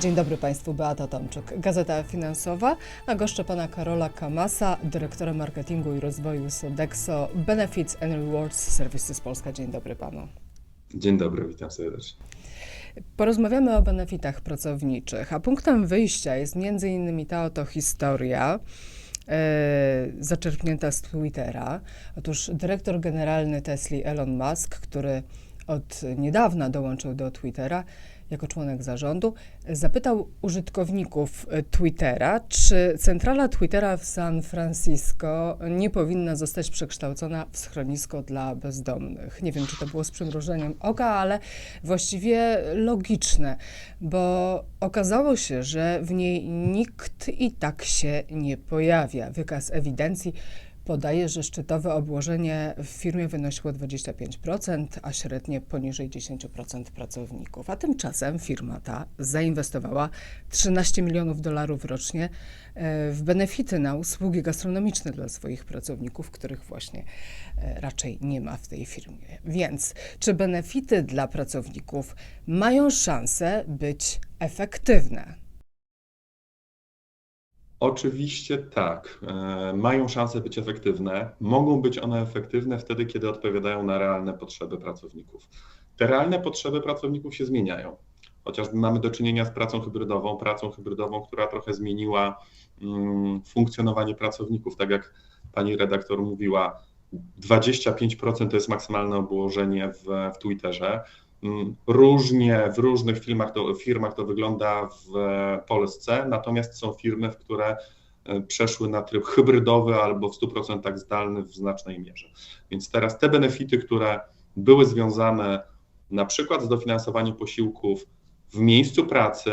Dzień dobry Państwu, Beata Tomczyk, Gazeta Finansowa, a goszczę Pana Karola Kamasa, dyrektora marketingu i rozwoju Sodexo Benefits and Rewards Services Polska. Dzień dobry Panu. Dzień dobry, witam serdecznie. Porozmawiamy o benefitach pracowniczych, a punktem wyjścia jest między innymi ta oto historia, e, zaczerpnięta z Twittera. Otóż dyrektor generalny Tesla Elon Musk, który od niedawna dołączył do Twittera jako członek zarządu, zapytał użytkowników e, Twittera, czy centrala Twittera w San Francisco nie powinna zostać przekształcona w schronisko dla bezdomnych. Nie wiem, czy to było z przymrużeniem oka, ale właściwie logiczne, bo okazało się, że w niej nikt i tak się nie pojawia. Wykaz ewidencji podaje, że szczytowe obłożenie w firmie wynosiło 25%, a średnie poniżej 10% pracowników. A tymczasem firma ta zainwestowała 13 milionów dolarów rocznie e, w benefity na usługi gastronomiczne dla swoich pracowników, których właśnie e, raczej nie ma w tej firmie. Więc czy benefity dla pracowników mają szansę być efektywne? Oczywiście tak. E, mają szansę być efektywne. Mogą być one efektywne wtedy, kiedy odpowiadają na realne potrzeby pracowników. Te realne potrzeby pracowników się zmieniają. Chociażby mamy do czynienia z pracą hybrydową, pracą hybrydową, która trochę zmieniła mm, funkcjonowanie pracowników. Tak jak pani redaktor mówiła, 25% to jest maksymalne obłożenie w, w Twitterze. Mm, różnie w różnych firmach to, firmach to wygląda w Polsce, natomiast są firmy, które e, przeszły na tryb hybrydowy albo w 100% zdalny w znacznej mierze. Więc teraz te benefity, które były związane na przykład z dofinansowaniem posiłków w miejscu pracy,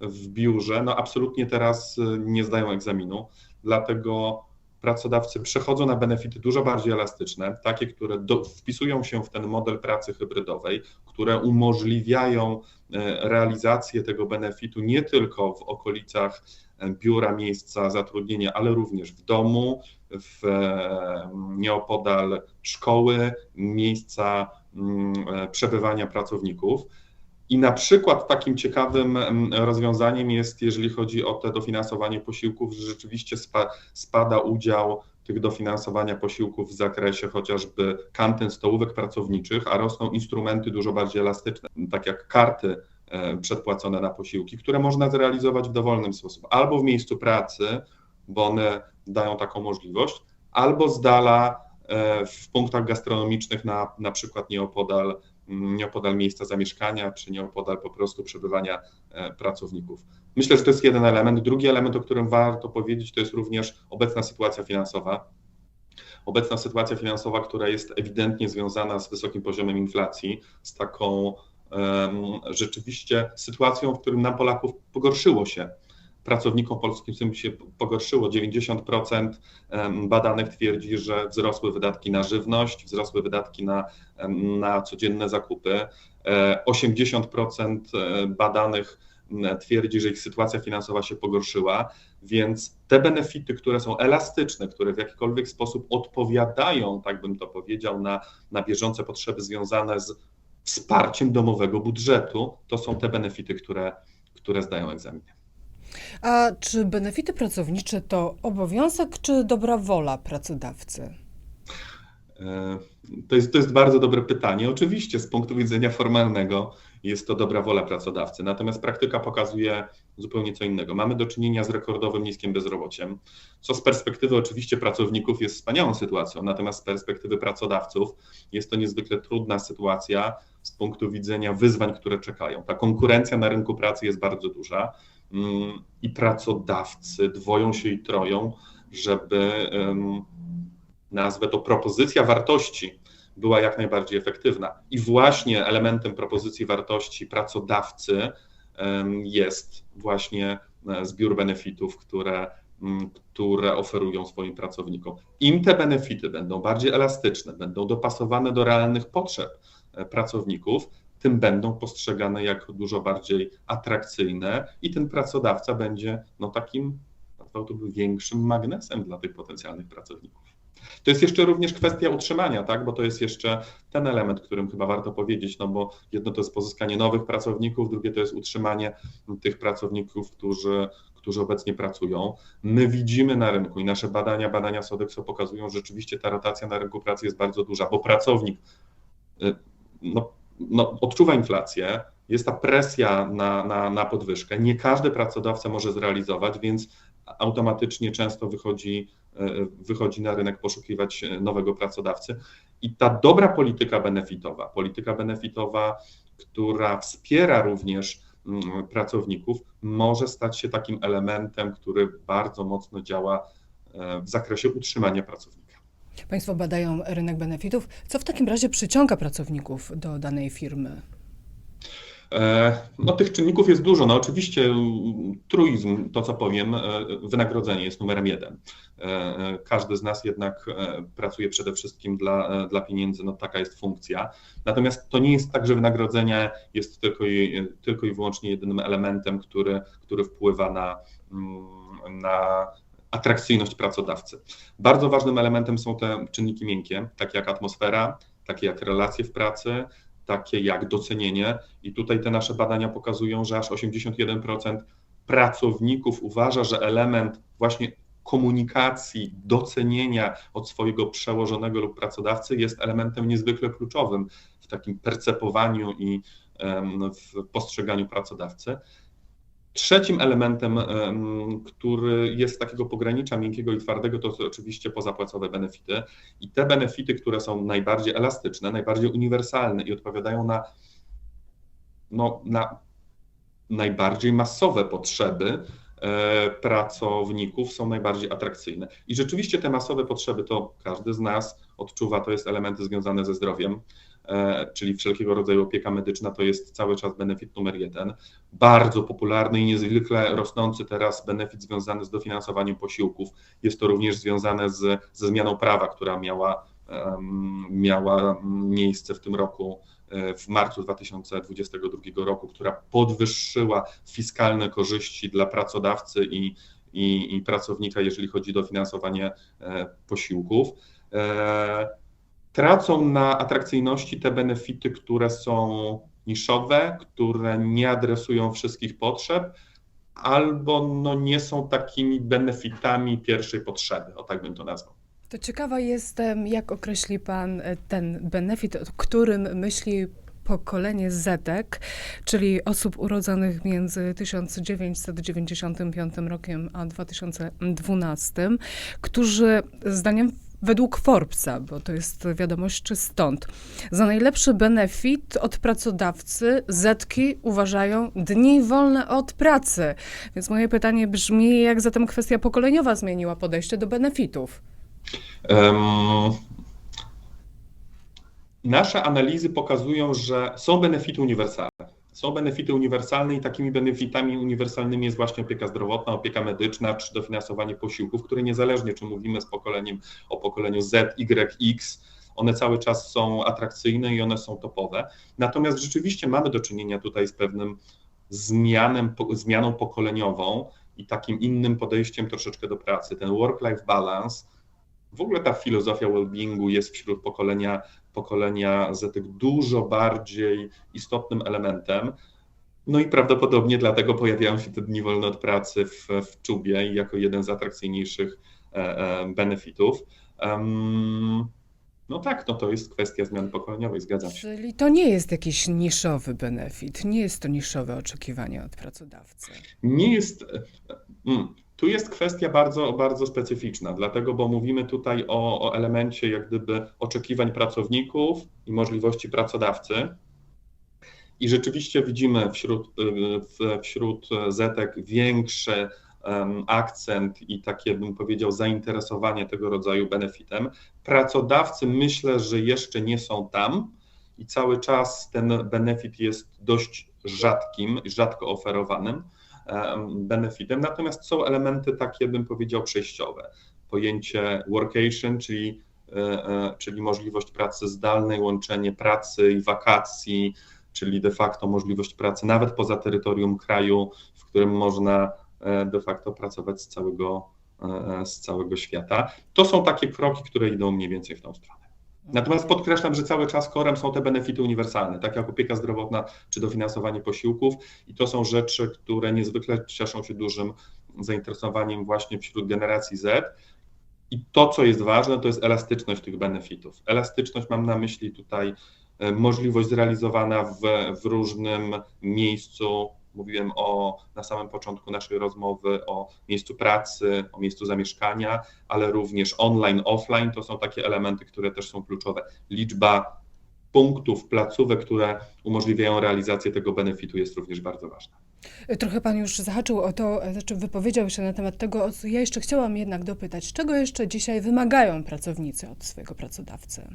w biurze, no absolutnie teraz e, nie zdają egzaminu. Dlatego pracodawcy przechodzą na benefity dużo bardziej elastyczne, takie, które do, wpisują się w ten model pracy hybrydowej, które umożliwiają e, realizację tego benefitu nie tylko w okolicach e, biura, miejsca zatrudnienia, ale również w domu, w e, nieopodal szkoły, miejsca mm, przebywania pracowników. I na przykład takim ciekawym rozwiązaniem jest, jeżeli chodzi o te dofinansowanie posiłków, że rzeczywiście spada udział tych dofinansowania posiłków w zakresie chociażby kantyn stołówek pracowniczych, a rosną instrumenty dużo bardziej elastyczne, tak jak karty e, przedpłacone na posiłki, które można zrealizować w dowolnym sposób, albo w miejscu pracy, bo one dają taką możliwość, albo z dala e, w punktach gastronomicznych, na, na przykład nieopodal nieopodal miejsca zamieszkania, czy nieopodal po prostu przebywania e, pracowników. Myślę, że to jest jeden element. Drugi element, o którym warto powiedzieć, to jest również obecna sytuacja finansowa. Obecna sytuacja finansowa, która jest ewidentnie związana z wysokim poziomem inflacji, z taką rzeczywiście sytuacją, w którym nam Polaków pogorszyło się pracownikom polskim tym się pogorszyło. 90% badanych twierdzi, że wzrosły wydatki na żywność, wzrosły wydatki na, na codzienne zakupy. 80% e, e, badanych twierdzi, że ich sytuacja finansowa się pogorszyła, więc te benefity, które są elastyczne, które w jakikolwiek sposób odpowiadają, tak bym to powiedział, na, na bieżące potrzeby związane z wsparciem domowego budżetu, to są te benefity, które, które zdają egzaminy. A czy benefity pracownicze to obowiązek czy dobra wola pracodawcy? E, to jest, to jest bardzo dobre pytanie. Oczywiście z punktu widzenia formalnego jest to dobra wola pracodawcy, natomiast praktyka pokazuje zupełnie co innego. Mamy do czynienia z rekordowym niskim bezrobociem, co z perspektywy oczywiście pracowników jest wspaniałą sytuacją, natomiast z perspektywy pracodawców jest to niezwykle trudna sytuacja z punktu widzenia wyzwań, które czekają. Ta konkurencja na rynku pracy jest bardzo duża i pracodawcy dwoją się i troją, żeby nazwę to propozycja wartości była jak najbardziej efektywna. I właśnie elementem propozycji wartości pracodawcy jest właśnie e, zbiór benefitów, które, które oferują swoim pracownikom. Im te benefity będą bardziej elastyczne, będą dopasowane do realnych potrzeb e, pracowników, tym będą postrzegane jako dużo bardziej atrakcyjne i ten pracodawca będzie no, takim, nazwał to większym magnesem dla tych potencjalnych pracowników. To jest jeszcze również kwestia utrzymania, tak? bo to jest jeszcze ten element, którym chyba warto powiedzieć, no bo jedno to jest pozyskanie nowych pracowników, drugie to jest utrzymanie tych pracowników, którzy, którzy obecnie pracują. My widzimy na rynku i nasze badania, badania Sodexo pokazują, że rzeczywiście ta rotacja na rynku pracy jest bardzo duża, bo pracownik y, no, no, odczuwa inflację, jest ta presja na, na, na podwyżkę. Nie każdy pracodawca może zrealizować, więc automatycznie często wychodzi, e, wychodzi na rynek poszukiwać nowego pracodawcy. I ta dobra polityka benefitowa, polityka benefitowa, która wspiera również mm, pracowników, może stać się takim elementem, który bardzo mocno działa e, w zakresie utrzymania pracownika. Państwo badają rynek benefitów. Co w takim razie przyciąga pracowników do danej firmy? E, no, tych czynników jest dużo. No, oczywiście truizm, to co powiem, e, wynagrodzenie jest numerem jeden. E, każdy z nas jednak pracuje przede wszystkim dla, dla pieniędzy, no taka jest funkcja. Natomiast to nie jest tak, że wynagrodzenie jest tylko i, tylko i wyłącznie jedynym elementem, który, który wpływa na, mm, na atrakcyjność pracodawcy. Bardzo ważnym elementem są te czynniki miękkie, takie jak atmosfera, takie jak relacje w pracy, takie jak docenienie. I tutaj te nasze badania pokazują, że aż 81% pracowników uważa, że element właśnie komunikacji, docenienia od swojego przełożonego lub pracodawcy jest elementem niezwykle kluczowym w takim percepowaniu i w postrzeganiu pracodawcy. Trzecim elementem, który jest takiego pogranicza miękkiego i twardego, to oczywiście pozapłacowe benefity. I te benefity, które są najbardziej elastyczne, najbardziej uniwersalne i odpowiadają na, no, na najbardziej masowe potrzeby e, pracowników, są najbardziej atrakcyjne. I rzeczywiście te masowe potrzeby to każdy z nas odczuwa, to jest elementy związane ze zdrowiem czyli wszelkiego rodzaju opieka medyczna, to jest cały czas benefit numer jeden. Bardzo popularny i niezwykle rosnący teraz benefit związany z dofinansowaniem posiłków. Jest to również związane z, ze zmianą prawa, która miała, miała miejsce w tym roku e, w marcu 2022 roku, która podwyższyła fiskalne korzyści dla pracodawcy i, i, i pracownika, jeżeli chodzi o dofinansowanie e, posiłków. Tracą na atrakcyjności te benefity, które są niszowe, które nie adresują wszystkich potrzeb, albo no nie są takimi benefitami pierwszej potrzeby, o tak bym to nazwał. To ciekawa jestem, jak określi Pan e, ten benefit, o którym myśli pokolenie Zetek, czyli osób urodzonych między 1995 rokiem a 2012, którzy zdaniem według Forbesa, bo to jest wiadomość czy stąd. Za najlepszy benefit od pracodawcy Zetki uważają dni wolne od pracy. Więc moje pytanie brzmi, jak zatem kwestia pokoleniowa zmieniła podejście do benefitów? Um, nasze analizy pokazują, że są benefity uniwersalne. Są benefity uniwersalne i takimi benefitami uniwersalnymi jest właśnie opieka zdrowotna, opieka medyczna czy dofinansowanie posiłków, które niezależnie czy mówimy z pokoleniem o pokoleniu Z, Y, X, one cały czas są atrakcyjne i one są topowe. Natomiast rzeczywiście mamy do czynienia tutaj z pewnym zmianem, zmianą pokoleniową i takim innym podejściem troszeczkę do pracy. Ten work-life balance, w ogóle ta filozofia well-beingu jest wśród pokolenia pokolenia Z dużo bardziej istotnym elementem. No i prawdopodobnie dlatego pojawiają się te dni wolne od pracy w, w czubie jako jeden z atrakcyjniejszych e, e, benefitów. No tak, no to jest kwestia zmiany pokoleniowej, zgadzam się. Czyli to nie jest jakiś niszowy benefit, nie jest to niszowe oczekiwanie od pracodawcy. Nie jest. E, mm, tu jest kwestia bardzo, bardzo specyficzna, dlatego, bo mówimy tutaj o, o elemencie jak gdyby oczekiwań pracowników i możliwości pracodawcy. I rzeczywiście widzimy wśród, wśród Zetek większy akcent i takie, bym powiedział, zainteresowanie tego rodzaju benefitem. Pracodawcy myślę, że jeszcze nie są tam i cały czas ten benefit jest dość rzadkim, rzadko oferowanym benefitem. Natomiast są elementy takie, bym powiedział, przejściowe. Pojęcie workation, czyli, e, e, czyli możliwość pracy zdalnej, łączenie pracy i wakacji, czyli de facto możliwość pracy nawet poza terytorium kraju, w którym można e, de facto pracować z całego z całego świata. To są takie kroki, które idą mniej więcej w tą stronę. Natomiast podkreślam, że cały czas korem są te benefity uniwersalne, tak jak opieka zdrowotna czy dofinansowanie posiłków i to są rzeczy, które niezwykle cieszą się dużym zainteresowaniem właśnie wśród generacji Z. I to, co jest ważne, to jest elastyczność tych benefitów. Elastyczność mam na myśli tutaj e, możliwość zrealizowana w, w różnym miejscu. Mówiłem o na samym początku naszej rozmowy o miejscu pracy, o miejscu zamieszkania, ale również online, offline to są takie elementy, które też są kluczowe. Liczba punktów, placówek, które umożliwiają realizację tego benefitu jest również bardzo ważna. Trochę pan już zahaczył o to, znaczy wypowiedział się na temat tego, o co ja jeszcze chciałam jednak dopytać. Czego jeszcze dzisiaj wymagają pracownicy od swojego pracodawcy?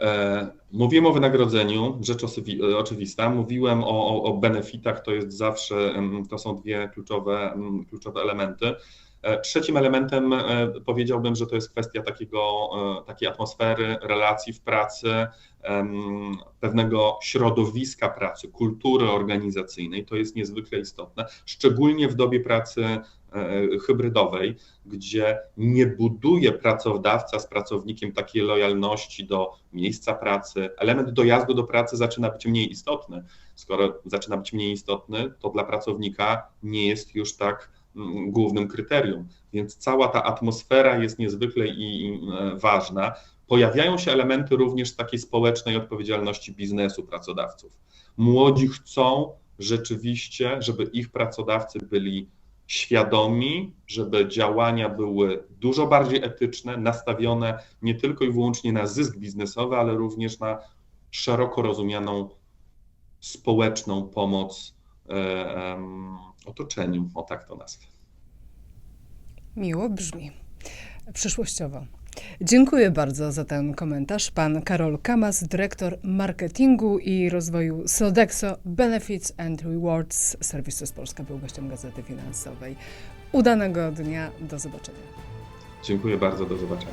E, Mówiłem o wynagrodzeniu, rzecz e, oczywista. Mówiłem o, o, o benefitach, to jest zawsze, to są dwie kluczowe, kluczowe elementy. E, Trzecim elementem powiedziałbym, że to jest kwestia takiego, takiej atmosfery, relacji w pracy, pewnego środowiska pracy, kultury organizacyjnej. To jest niezwykle istotne, szczególnie w dobie pracy hybrydowej, gdzie nie buduje pracodawca z pracownikiem takiej lojalności do miejsca pracy. Element dojazdu do pracy zaczyna być mniej istotny. Skoro zaczyna być mniej istotny, to dla pracownika nie jest już tak mm, głównym kryterium. Więc cała ta atmosfera jest niezwykle i e, ważna. Pojawiają się elementy również takiej społecznej odpowiedzialności biznesu pracodawców. Młodzi chcą rzeczywiście, żeby ich pracodawcy byli świadomi, żeby działania były dużo bardziej etyczne, nastawione nie tylko i wyłącznie na zysk biznesowy, ale również na szeroko rozumianą społeczną pomoc e, otoczeniu, o tak to nazwę. Miło brzmi. Przyszłościowo. Dziękuję bardzo za ten komentarz. Pan Karol Kamas, dyrektor marketingu i rozwoju Sodexo Benefits and Rewards Services Polska, był gościem Gazety Finansowej. Udanego dnia, do zobaczenia. Dziękuję bardzo, do zobaczenia.